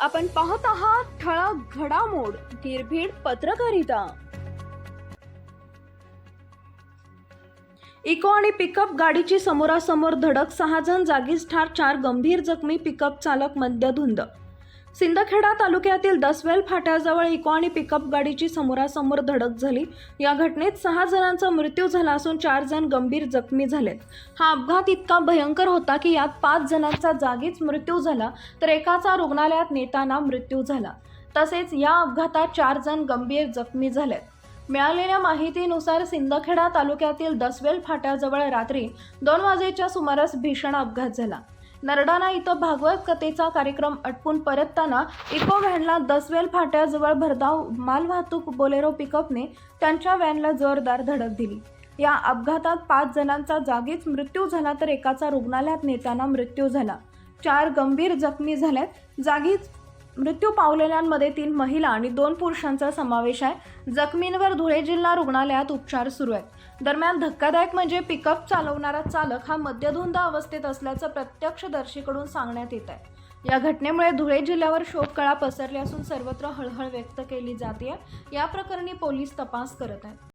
आपण पाहत आहात ठळक घडामोड निर्भीड पत्रकारिता. इको आणि पिकअप गाडीची समोरासमोर धडक सहा जण जागीच ठार चार गंभीर जखमी पिकअप चालक मद्यधुंद सिंदखेडा तालुक्यातील दसवेल फाट्याजवळ इको आणि पिकअप गाडीची समोरासमोर धडक झाली. या घटनेत सहा जणांचा मृत्यू झाला असून चार जण गंभीर जखमी झालेत. हा अपघात इतका भयंकर होता की यात पाच जणांचा जागीच मृत्यू झाला तर एकाचा रुग्णालयात नेताना मृत्यू झाला. तसेच या अपघातात चार जण गंभीर जखमी झालेत. मिळालेल्या माहितीनुसार सिंदखेडा तालुक्यातील दसवेल फाट्याजवळ रात्री दोन वाजेच्या सुमारास भीषण अपघात झाला. नरडाणा इथं भागवत कथेचा कार्यक्रम अटपून परतताना इको व्हॅनला दसवेल फाट्याजवळ भरधाव मालवाहतूक बोलेरो पिकअपने त्यांच्या व्हॅनला जोरदार धडक दिली. या अपघातात पाच जणांचा जागीच मृत्यू झाला तर एकाचा रुग्णालयात नेताना मृत्यू झाला. चार गंभीर जखमी झाल्यात. जागीच मृत्यू पावलेल्यांमध्ये तीन महिला आणि दोन पुरुषांचा समावेश आहे. जखमींवर धुळे जिल्हा रुग्णालयात उपचार सुरू आहेत. दरम्यान धक्कादायक म्हणजे पिकअप चालवणारा चालक हा मद्यधुंद अवस्थेत असल्याचं प्रत्यक्षदर्शीकडून सांगण्यात येत आहे. या घटनेमुळे धुळे जिल्ह्यावर शोककळा पसरली असून सर्वत्र हळहळ व्यक्त केली जाते या प्रकरणी पोलीस तपास करत आहेत.